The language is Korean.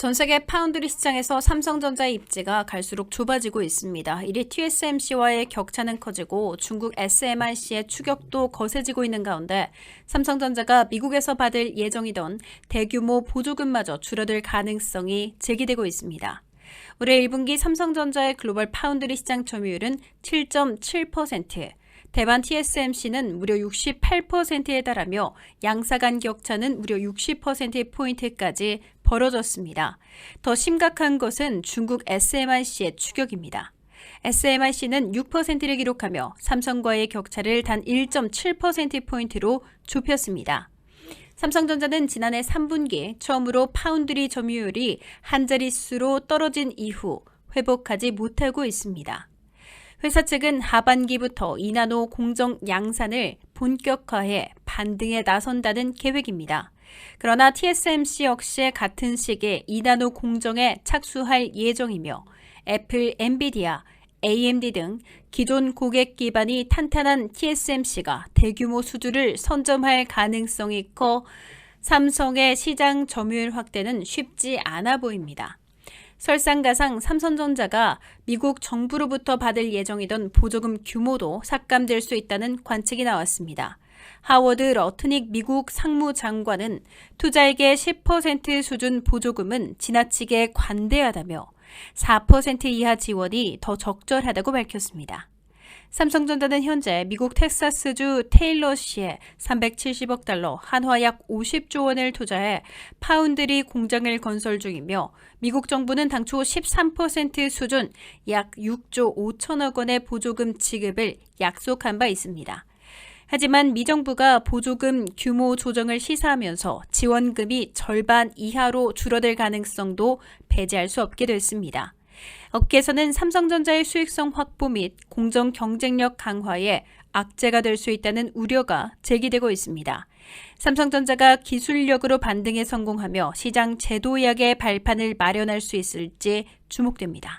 전 세계 파운드리 시장에서 삼성전자의 입지가 갈수록 좁아지고 있습니다. 이리 TSMC와의 격차는 커지고 중국 SMIC의 추격도 거세지고 있는 가운데 삼성전자가 미국에서 받을 예정이던 대규모 보조금마저 줄어들 가능성이 제기되고 있습니다. 올해 1분기 삼성전자의 글로벌 파운드리 시장 점유율은 7.7%, 대만 TSMC는 무려 68%에 달하며 양사 간 격차는 무려 60%포인트까지 벌어졌습니다. 더 심각한 것은 중국 SMIC의 추격입니다. SMIC는 6%를 기록하며 삼성과의 격차를 단 1.7%포인트로 좁혔습니다. 삼성전자는 지난해 3분기 처음으로 파운드리 점유율이 한 자릿수로 떨어진 이후 회복하지 못하고 있습니다. 회사 측은 하반기부터 이나노 공정 양산을 본격화해 반등에 나선다는 계획입니다. 그러나 TSMC 역시 같은 시기에 이나노 공정에 착수할 예정이며 애플, 엔비디아, AMD 등 기존 고객 기반이 탄탄한 TSMC가 대규모 수주를 선점할 가능성이 커 삼성의 시장 점유율 확대는 쉽지 않아 보입니다. 설상가상 삼성전자가 미국 정부로부터 받을 예정이던 보조금 규모도 삭감될 수 있다는 관측이 나왔습니다. 하워드 러트닉 미국 상무장관은 투자에게 10% 수준 보조금은 지나치게 관대하다며 4% 이하 지원이 더 적절하다고 밝혔습니다. 삼성전자는 현재 미국 텍사스주 테일러시에 370억 달러, 한화 약 50조 원을 투자해 파운드리 공장을 건설 중이며 미국 정부는 당초 13% 수준 약 6조 5천억 원의 보조금 지급을 약속한 바 있습니다. 하지만 미 정부가 보조금 규모 조정을 시사하면서 지원금이 절반 이하로 줄어들 가능성도 배제할 수 없게 됐습니다. 업계에서는 삼성전자의 수익성 확보 및 공정 경쟁력 강화에 악재가 될 수 있다는 우려가 제기되고 있습니다. 삼성전자가 기술력으로 반등에 성공하며 시장 제도약의 발판을 마련할 수 있을지 주목됩니다.